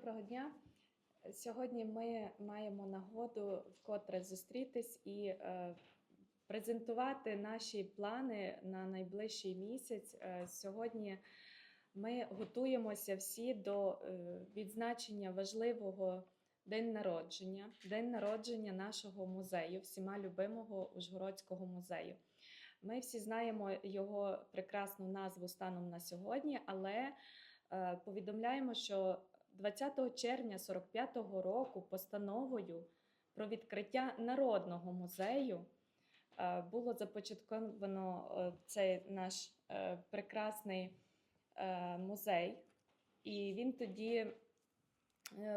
Доброго дня. Сьогодні ми маємо нагоду вкотре зустрітись і е, презентувати наші плани на найближчий місяць. Е, сьогодні ми готуємося всі до е, відзначення важливого день народження, день народження нашого музею, всіма любимого Ужгородського музею. Ми всі знаємо його прекрасну назву станом на сьогодні, але е, повідомляємо, що 20 червня 45-го року постановою про відкриття народного музею е, було започатковано е, цей наш е, прекрасний музей, і він тоді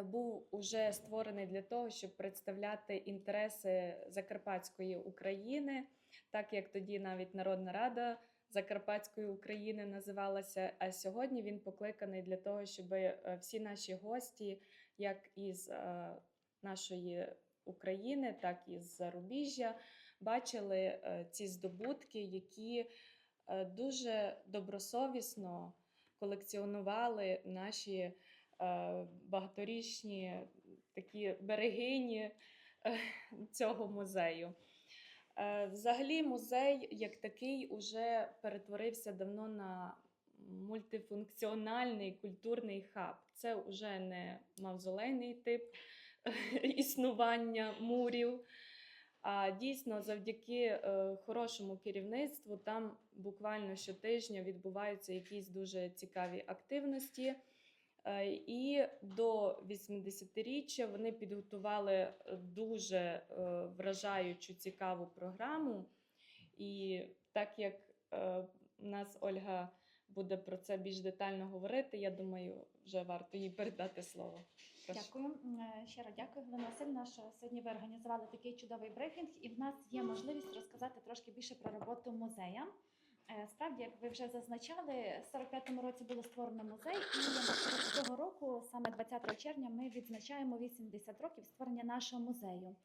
був уже створений для того, щоб представляти інтереси Закарпатської України, так як тоді навіть Народна Рада Закарпатської України називалася. А сьогодні він покликаний для того, щоб е, всі наші гості, як із е, нашої України, так і з зарубіжжя, бачили е, ці здобутки, які дуже добросовісно колекціонували наші багаторічні такі берегині цього музею. Е, Взагалі, музей як такий уже перетворився давно на мультифункціональний культурний хаб. Це вже не мавзолейний тип існування мурів. А дійсно, завдяки е, хорошому керівництву, там буквально щотижня відбуваються якісь дуже цікаві активності. Е, І до 80-річчя вони підготували дуже е, вражаючу цікаву програму. І так як е, у нас Ольга буде про це більш детально говорити, я думаю, вже варто їй передати слово. Прошу. Дякую. Е, Щиро дякую, Галина Васильівна, що сьогодні ви організували такий чудовий брифінг, і в нас є можливість розказати трошки більше про роботу музея. Е, Справді, як ви вже зазначали, в 45-му році було створено музей, і цього року, саме 20 червня, ми відзначаємо 80 років створення нашого музею.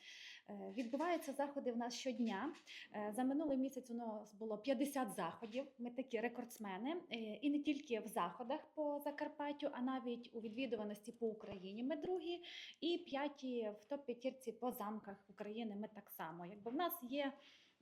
Е, Відбуваються заходи в нас щодня. Е, За минулий місяць у нас було 50 заходів. Ми такі рекордсмени, і не тільки в заходах по Закарпаттю, а навіть у відвідуваності по Україні. Ми другі, і п'яті в топ-п'ятірці по замках України. Ми так само. Якби в нас є.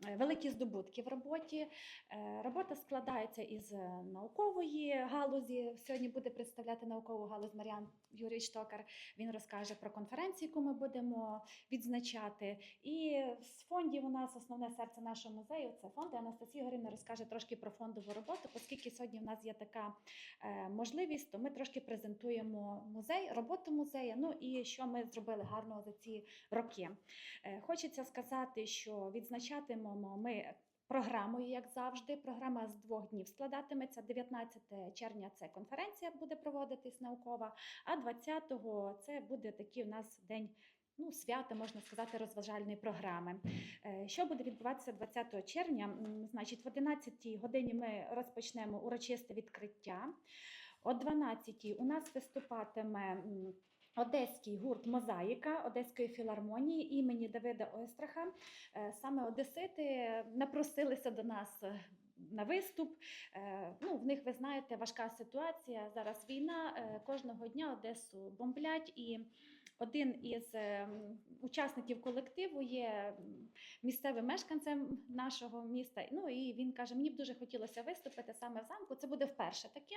Е, Великі здобутки в роботі. Е, Робота складається із е, наукової галузі. Сьогодні буде представляти наукову галузь Маріан Юрій Штокар. Він розкаже про конференцію, яку ми будемо відзначати. І з фондів у нас основне серце нашого музею це фонди. Анастасія Горівна розкаже трошки про фондову роботу, оскільки сьогодні в нас є така можливість, то ми трошки презентуємо музей, роботу музею. Ну і що ми зробили гарного за ці роки. Хочеться сказати, що відзначатимемо ми. Програмою, як завжди, програма з двох днів складатиметься. 19 червня це конференція буде проводитись наукова, а 20-го це буде такий у нас день. Ну, свята, можна сказати, розважальної програми. Е, Що буде відбуватися 20 червня? Значить, в 11 годині ми розпочнемо урочисте відкриття. О 12 у нас виступатиме Одеський гурт Мозаїка Одеської філармонії імені Давида Ойстраха. Е, Саме Одесити напросилися до нас. е, На виступ, Е, ну в них ви знаєте важка ситуація. Зараз війна. Кожного дня Одесу бомблять, і один із учасників колективу є місцевим мешканцем нашого міста. Ну і він каже: мені б дуже хотілося виступити саме в замку. Це буде вперше таке.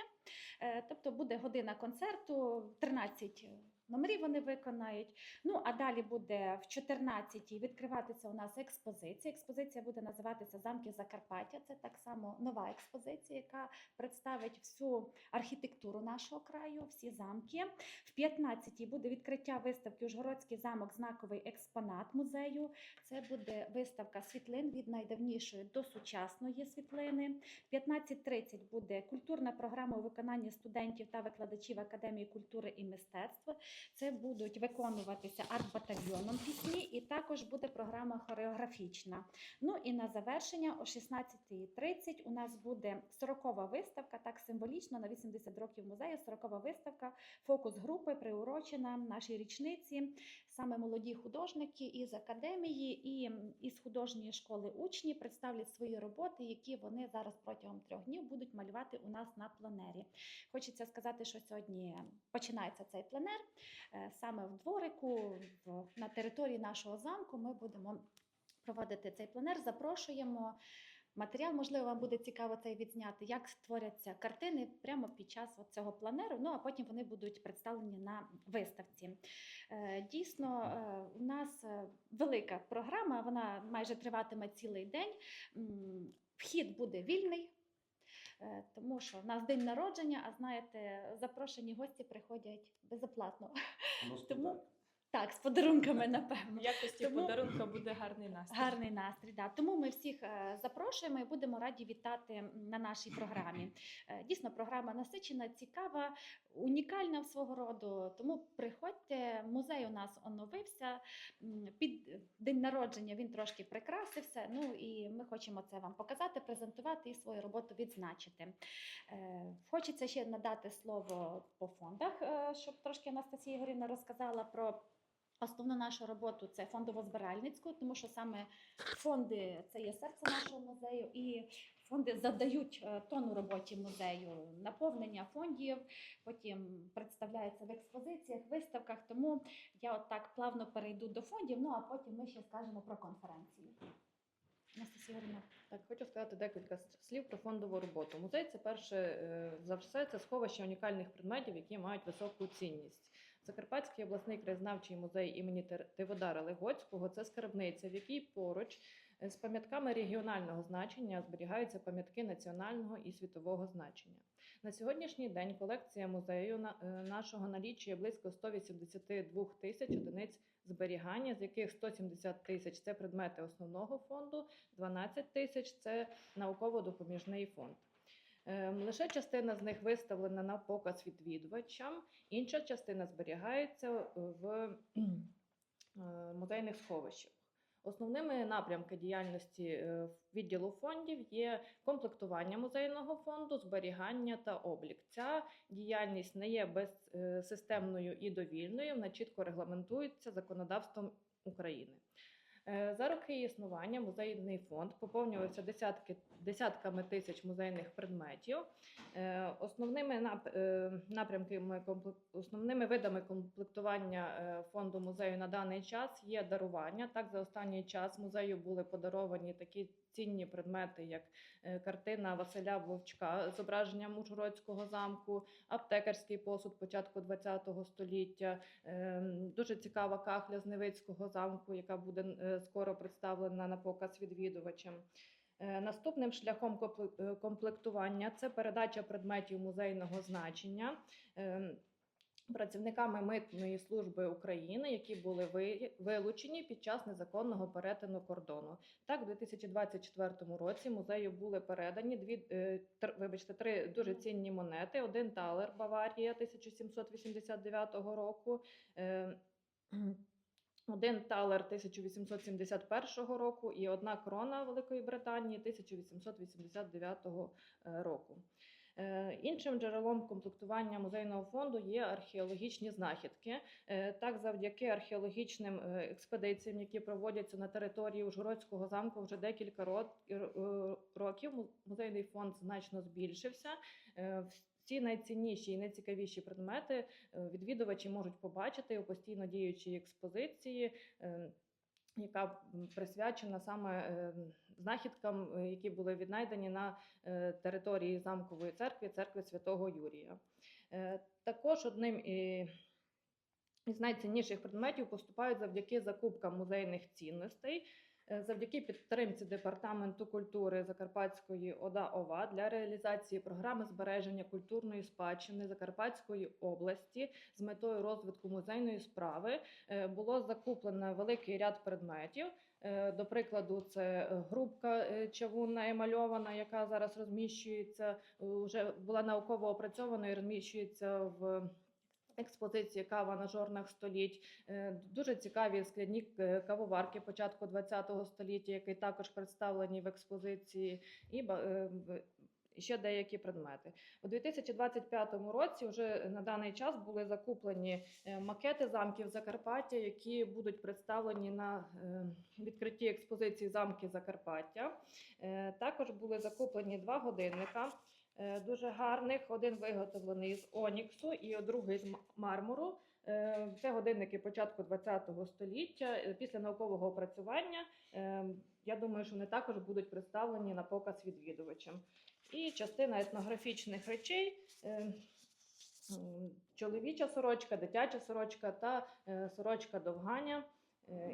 Тобто буде година концерту, 13 номерів вони виконають. Ну а далі буде в 14-й відкриватися у нас експозиція. Експозиція буде називатися Замки Закарпаття. Це так само нова експозиція, яка представить всю архітектуру нашого краю, всі замки. В 15-й буде відкриття виставки Ужгородський замок, знаковий експонат музею. Це буде виставка світлин від найдавнішої до сучасної світлини. В 15.30 буде культурна програма у виконанні студентів та викладачів Академії культури і мистецтв. Це будуть виконуватися арт-батальйоном пісні, і також буде програма хореографічна. Ну і на завершення о 16.30 20.30 у нас буде 40-ва виставка, так символічно на 80 років музею. 40-ва виставка, фокус групи приурочена нашій річниці. Саме молоді художники із академії і із художньої школи учні представлять свої роботи, які вони зараз протягом трьох днів будуть малювати у нас на пленері. Хочеться сказати, що сьогодні починається цей пленер. Е, Саме в дворику, на території нашого замку, ми будемо проводити цей пленер. Запрошуємо. Матеріал, можливо, вам буде цікаво цей відзняти, як створяться картини прямо під час от цього планеру. Ну а потім вони будуть представлені на виставці. Е, Дійсно, е, у нас е, велика програма, вона майже триватиме цілий день. Вхід буде вільний. Тому що в нас день народження, а знаєте, запрошені гості приходять безоплатно. Тому так, з подарунками, напевно. В якості Тому- подарунка буде гарний настрій. Гарний настрій, да. Тому ми всіх е, запрошуємо і будемо раді вітати на нашій програмі. Е, Дійсно, програма насичена, цікава, унікальна в свого роду. Тому приходьте. Музей у нас оновився. Під день народження він трошки прикрасився. Ну і ми хочемо це вам показати, презентувати і свою роботу відзначити. Е, Хочеться ще надати слово по фондах, щоб трошки Анастасія Ігорівна розказала про. Основну нашу роботу це фондово-збиральницьку, тому що саме фонди це є серце нашого музею, і фонди задають е, тону роботі музею, наповнення фондів, потім представляються в експозиціях, виставках. Тому я от так плавно перейду до фондів. Ну а потім ми ще скажемо про Ігорівна. Так, хочу сказати декілька слів про фондову роботу. Музей це перше е, за все це сховище унікальних предметів, які мають високу цінність. Закарпатський обласний краєзнавчий музей імені Тиводара Легоцького це скарбниця, в якій поруч е, з пам'ятками регіонального значення зберігаються пам'ятки національного і світового значення. На сьогоднішній день колекція музею е, нашого налічує близько 182 тисяч одиниць зберігання, з яких 170 тисяч це предмети основного фонду, 12 тисяч це науково-допоміжний фонд. Ем, Лише частина з них виставлена на показ відвідувачам, інша частина зберігається е, в е, музейних сховищах. Основними напрямки діяльності е, відділу фондів є комплектування музейного фонду, зберігання та облік. Ця діяльність не є безсистемною і довільною, вона чітко регламентується законодавством України. Е, За роки існування музейний фонд поповнювався десятки, десятками тисяч музейних предметів. Е, Основними е, напрямками основними видами комплектування е, фонду музею на даний час є дарування. Так, за останній час музею були подаровані такі цінні предмети, як картина Василя Вовчка з зображенням Ужгородського замку, аптекарський посуд початку ХХ століття. Дуже цікава кахля з Невицького замку, яка буде скоро представлена на показ відвідувачам. Е, Наступним шляхом е, комплектування це передача предметів музейного значення. ем, Працівниками митної служби України, які були вилучені під час незаконного перетину кордону, так, у 2024 році музею були передані дві е, тр- вибачте, три дуже цінні монети: один талер Баварія 1789 року. Один талер 1871 року і одна крона Великої Британії 1889 е, року. Е, Іншим джерелом комплектування музейного фонду є археологічні знахідки. Е, Так, завдяки археологічним експедиціям, які проводяться на території Ужгородського замку вже декілька ро- ро- років, музейний фонд значно збільшився. Всі найцінніші і найцікавіші предмети е, відвідувачі можуть побачити у постійно діючій експозиції, е, яка присвячена саме е, знахідкам, які були віднайдені на території замкової церкви, церкви Святого Юрія. Також одним із найцінніших предметів поступають завдяки закупкам музейних цінностей. Е, Завдяки підтримці департаменту культури Закарпатської ОДА ОВА для реалізації програми збереження культурної спадщини Закарпатської області з метою розвитку музейної справи е, було закуплено великий ряд предметів. Е, До прикладу, це грубка чавунна емальована, яка зараз розміщується, вже була науково опрацьована і розміщується в експозиції кава на жорнах століть, Е, дуже цікаві скляні е, кавоварки початку ХХ століття, які також представлені в експозиції, і е, ще деякі предмети. У 2025 році вже на даний час були закуплені макети замків Закарпаття, які будуть представлені на відкритті експозиції замки Закарпаття. Також були закуплені два годинника. Е, Дуже гарних. Один виготовлений з оніксу і другий з мармуру. Е, Це годинники початку ХХ століття. Е, Після наукового опрацювання я думаю, що вони також будуть представлені на показ відвідувачам. І частина етнографічних речей. Чоловіча сорочка, дитяча сорочка та сорочка довганя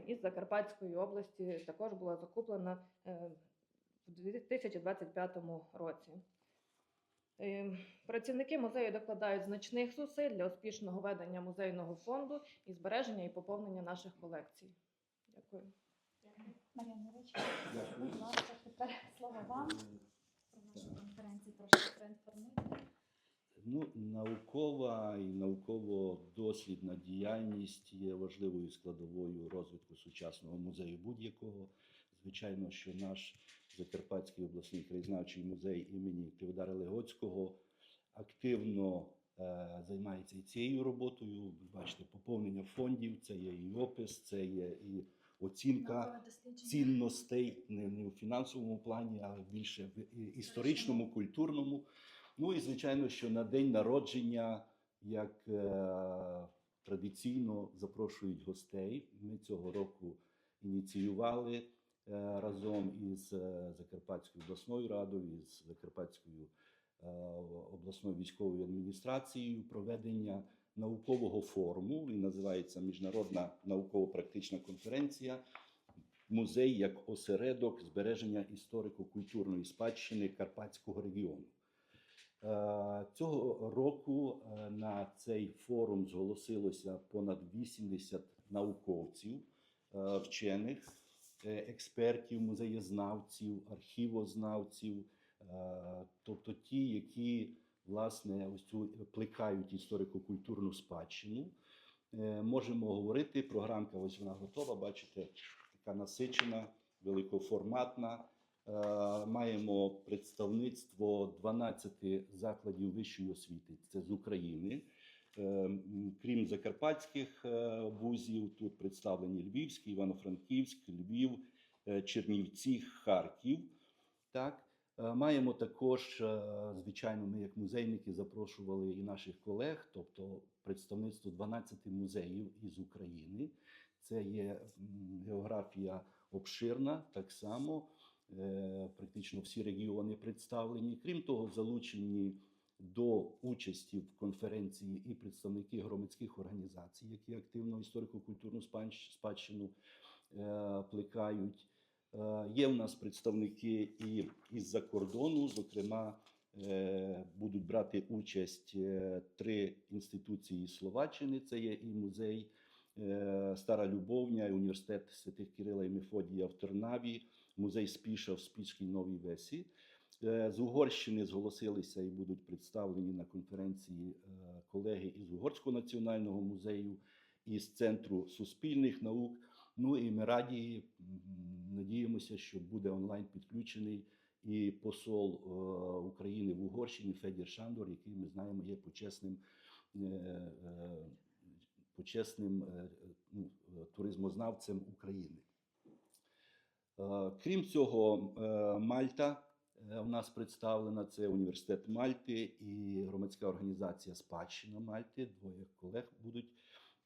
із Закарпатської області також була закуплена в 2025 році. Е, Працівники музею докладають значних зусиль для успішного ведення музейного фонду і збереження і поповнення наших колекцій. Дякую. Мар'яна Дякую. будь ласка, тепер слово вам. Про нашу конференцію трошки проінформуйте. Ну, наукова і науково-дослідна діяльність є важливою складовою розвитку сучасного музею будь-якого. Звичайно, що наш Закарпатський обласний краєзнавчий музей імені Теодора Легоцького активно е, займається і цією роботою. Ви бачите, поповнення фондів, це є і опис, це є і оцінка цінностей не, не у фінансовому плані, а більше в історичному, культурному. Ну і звичайно, що на день народження, як е, традиційно запрошують гостей. Ми цього року ініціювали разом із е, Закарпатською обласною радою, із Закарпатською е, обласною військовою адміністрацією проведення наукового форуму. Він називається Міжнародна науково-практична конференція музей як осередок збереження історико-культурної спадщини Карпатського регіону. Е, Цього року е, на цей форум зголосилося понад 80 науковців, е, вчених, е, експертів, музеєзнавців, архівознавців, е, тобто ті, які власне ось цю плекають історико-культурну спадщину. Е, Можемо говорити, програмка ось вона готова, бачите, така насичена, великоформатна. Е, Маємо представництво 12 закладів вищої освіти. Це з України. Е, Крім закарпатських е, вузів, тут представлені Львівський, Івано-Франківськ, Львів, е, Чернівці, Харків. Так. Маємо також, звичайно, ми як музейники запрошували і наших колег, тобто представництво 12 музеїв із України. Це є географія обширна, так само практично всі регіони представлені. Крім того, залучені до участі в конференції і представники громадських організацій, які активно історико-культурну спадщину е, плекають. Е, Є в нас представники і із-за кордону, зокрема, е, будуть брати участь три інституції Словаччини. Це є і музей Стара Любовня, і університет святих Кирила і Мефодія в Тернаві, музей Спіша в Спішкій Новій Весі. Е, З Угорщини зголосилися і будуть представлені на конференції е, колеги із Угорського національного музею, із Центру суспільних наук. Ну і ми раді надіємося, що буде онлайн підключений і посол е, України в Угорщині Федір Шандор, який ми знаємо є почесним, почесним ну, туризмознавцем України. Крім цього, Мальта у нас представлена це університет Мальти і громадська організація Спадщина Мальти. Двоє колег будуть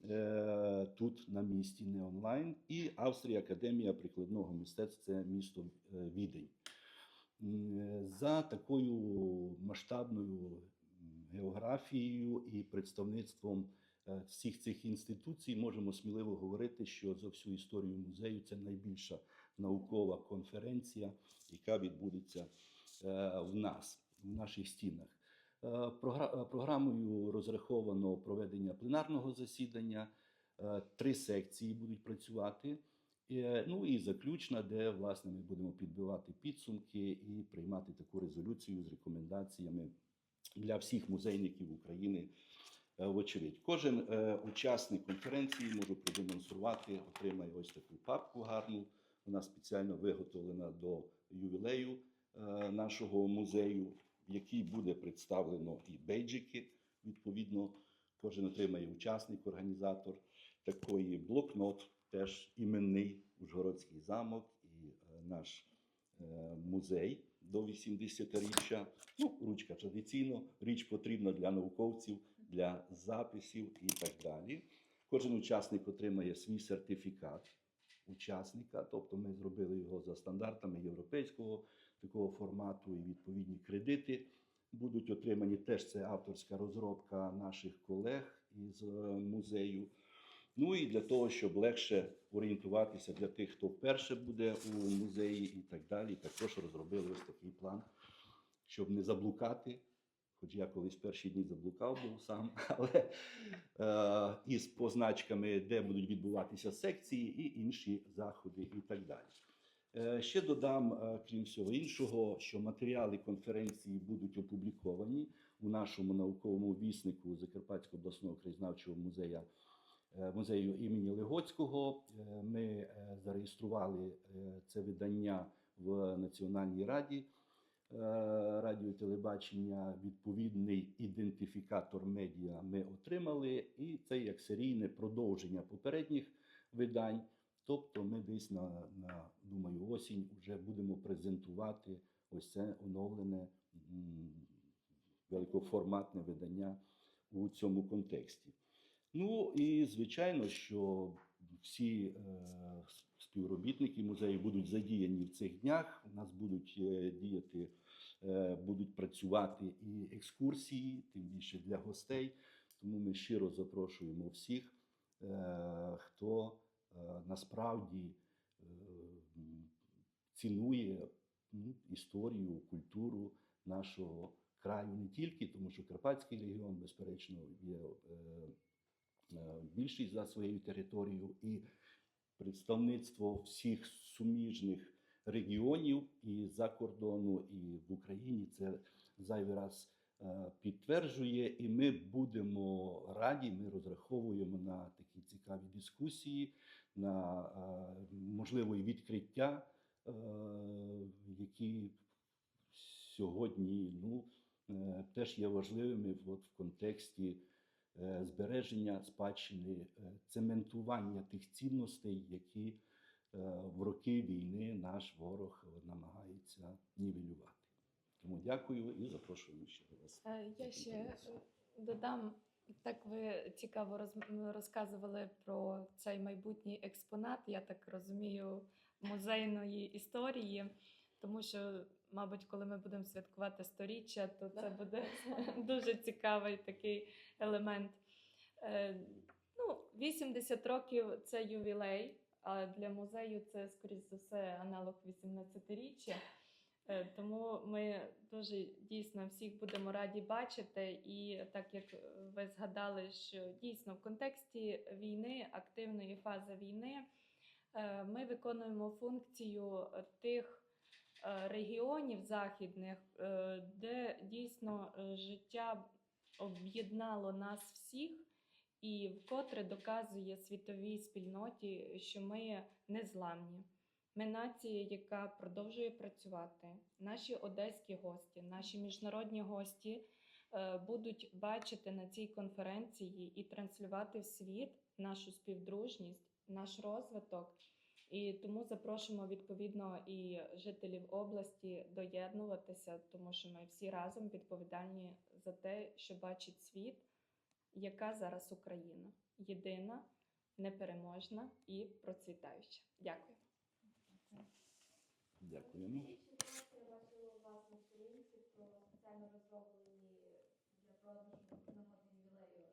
е, тут на місці, не онлайн. І Австрія Академія прикладного мистецтва це місто е, Відень. Е, За такою масштабною географією і представництвом е, всіх цих інституцій можемо сміливо говорити, що за всю історію музею це найбільша наукова конференція, яка відбудеться е, в нас, в наших стінах. Е, програ- Програмою розраховано проведення пленарного засідання. е, Три секції будуть працювати. Ну і заключна, де власне ми будемо підбивати підсумки і приймати таку резолюцію з рекомендаціями для всіх музейників України вочевидь. Кожен учасник конференції можу продемонструвати, отримає ось таку папку гарну. Вона спеціально виготовлена до ювілею е, нашого музею, в якій буде представлено і бейджики. Відповідно, кожен отримає учасник, організатор такої блокнот, теж іменний Ужгородський замок і е, наш е, музей до 80-річчя. Ну, ручка традиційно, річ потрібна для науковців, для записів і так далі. Кожен учасник отримає свій сертифікат учасника, тобто ми зробили його за стандартами європейського такого формату і відповідні кредити будуть отримані. Теж це авторська розробка наших колег із е, музею. Ну і для того, щоб легше орієнтуватися для тих, хто вперше буде у музеї і так далі, також розробили ось такий план, щоб не заблукати. Хоч я колись перші дні заблукав був сам, але е, із позначками, де будуть відбуватися секції і інші заходи, і так далі. Е, Ще додам, е, крім всього іншого, що матеріали конференції будуть опубліковані у нашому науковому віснику Закарпатського обласного краєзнавчого музею, е, музею імені Легоцького. Е, Ми е, зареєстрували це видання в Національній раді е, радіо і телебачення. Відповідний ідентифікатор медіа ми отримали, і це як серійне продовження попередніх видань. Тобто ми десь на, на думаю, осінь вже будемо презентувати ось це оновлене великоформатне видання у цьому контексті. Ну і звичайно, що всі е, співробітники музею будуть задіяні в цих днях. У нас будуть е, діяти, е, будуть працювати і екскурсії, тим більше для гостей. Тому ми щиро запрошуємо всіх, е, хто насправді цінує ну, історію, культуру нашого краю не тільки, тому що Карпатський регіон, безперечно, є більший за своєю територією, і представництво всіх суміжних регіонів і за кордону, і в Україні це зайвий раз е, підтверджує, і ми будемо раді. Ми розраховуємо на такі цікаві дискусії, на е, можливо і відкриття, е, які сьогодні ну, теж є важливими от в контексті збереження спадщини, е, цементування тих цінностей, які е, в роки війни наш ворог намагається нівелювати. Тому дякую і запрошуємо ще раз. Е, Я ще е, додам, так ви цікаво роз- розказували про цей майбутній експонат, я так розумію, музейної історії, тому що, мабуть, коли ми будемо святкувати сторіччя, то це буде дуже цікавий такий елемент. Е, Ну, 80 років це ювілей, а для музею це, скоріш за все, аналог 18-річчя. Е, Тому ми дуже дійсно всіх будемо раді бачити. І так як ви згадали, що дійсно в контексті війни, активної фази війни, е, ми виконуємо функцію тих регіонів західних, е, де дійсно е, життя об'єднало нас всіх. І вкотре доказує світовій спільноті, що ми незламні. Ми нація, яка продовжує працювати. Наші одеські гості, наші міжнародні гості е, будуть бачити на цій конференції і транслювати в світ нашу співдружність, наш розвиток. І тому запрошуємо відповідно і жителів області доєднуватися, тому що ми всі разом відповідальні за те, що бачить світ, яка зараз Україна єдина, непереможна і процвітаюча. Дякую. Дякуємо. у вас на сторінці про спеціально розроблені для продажу нагоди ювілею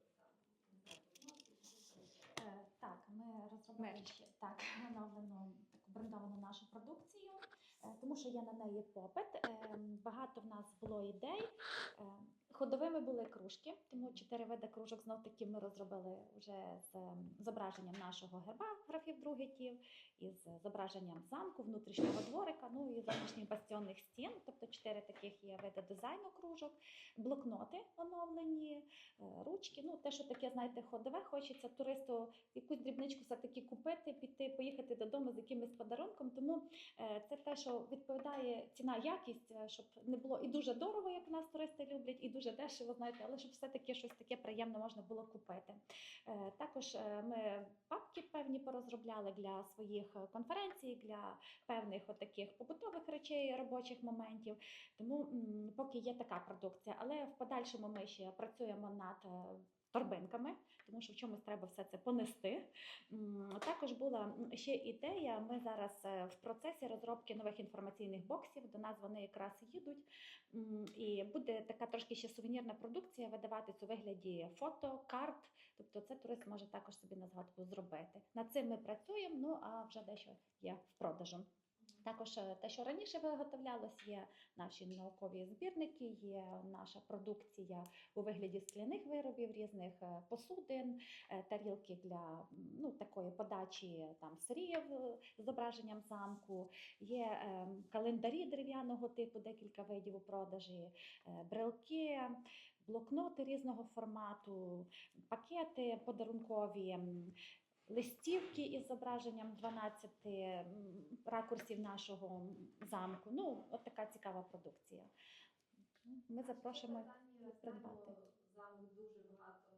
Е, Так, ще так оновлену таку брендовану нашу продукцію, е, тому що є на неї попит. Е, Багато в нас було ідей. Ходовими були кружки, тому чотири види кружок знов таки ми розробили вже з зображенням нашого герба графів другітів, із зображенням замку, внутрішнього дворика, ну і зовнішніх бастіонних стін. Тобто чотири таких є види дизайну кружок, блокноти оновлені, е, ручки. Ну те, що таке, знаєте, ходове, хочеться туристу якусь дрібничку все-таки купити, піти, поїхати додому з якимось подарунком. Тому е, це те, що відповідає ціна, якість, е, щоб не було і дуже дорого, як у нас туристи люблять, і дуже дешево, знаєте, але щоб все-таки щось таке приємне можна було купити. Е, Також е, ми папки певні порозробляли для своїх е, конференцій, для певних отаких побутових речей, робочих моментів. Тому поки є така продукція, але в подальшому ми ще працюємо над. Торбинками, тому що в чомусь треба все це понести. Також була ще ідея. Ми зараз е, в процесі розробки нових інформаційних боксів. До нас вони якраз їдуть. І буде така трошки ще сувенірна продукція видаватись у вигляді фото, карт. Тобто це турист може також собі на згадку зробити. Над цим ми працюємо, ну а вже дещо є в продажу. Також е, те, що раніше виготовлялось, є наші наукові збірники, є наша продукція у вигляді скляних виробів, різних е, посудин, е, тарілки для ну, такої подачі там сирів з зображенням замку, є календарі дерев'яного типу, декілька видів у продажі, брелки, блокноти різного формату, пакети подарункові. Листівки із зображенням 12 ракурсів нашого замку. Ну, от така цікава продукція. Ми запрошуємо придбати. замок дуже багато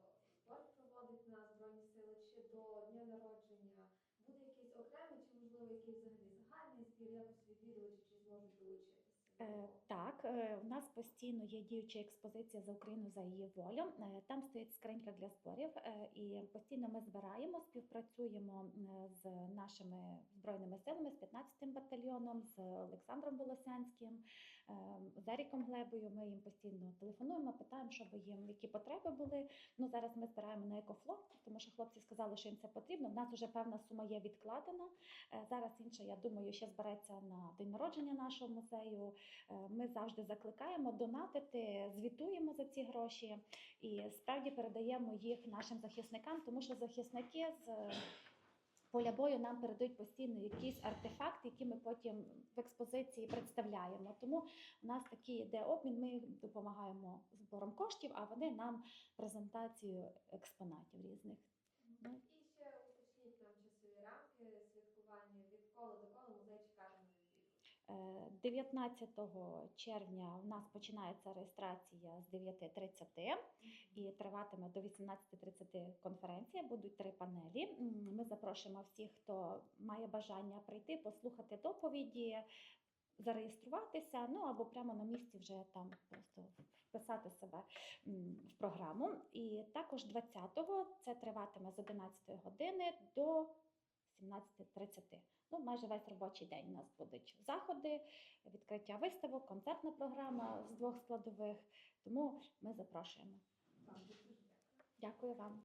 зборів проводить на Збройні Сили. Чи до дня народження буде якийсь окремий, чи можливо якийсь взагалі загальний збір? Якось відвідувачі чи зможуть долучитися? до Е, того? Так, е, у нас постійно є діюча експозиція за Україну за її волю. Е, Там стоїть скринька для зборів, е, і постійно ми збираємо, співпрацюємо е, з нашими збройними силами, з 15-м батальйоном, з Олександром Волосянським, е, з Еріком Глебою. Ми їм постійно телефонуємо, питаємо, щоб їм які потреби були. Ну зараз ми збираємо на екофло, тому що хлопці сказали, що їм це потрібно. У нас вже певна сума є відкладена. Е, Зараз інша, я думаю, ще збереться на день народження нашого музею. Е, Ми завжди закликаємо донатити, звітуємо за ці гроші і справді передаємо їх нашим захисникам, тому що захисники з поля бою нам передають постійно якісь артефакти, які ми потім в експозиції представляємо. Тому у нас такий йде обмін. Ми допомагаємо збором коштів, а вони нам презентацію експонатів різних. І ще уточніть нам часові рамки святкування від кола до кола музей чекатиме відвідувачів. Е, 19 червня у нас починається реєстрація з 9.30 і триватиме до 18.30 конференція. Будуть три панелі. Ми запрошуємо всіх, хто має бажання прийти, послухати доповіді, зареєструватися, ну або прямо на місці вже там просто вписати себе в програму. І також 20-го це триватиме з 11 години до 17.30. Ну, майже весь робочий день у нас будуть заходи, відкриття виставок, концертна програма з двох складових. Тому ми запрошуємо. Дякую вам.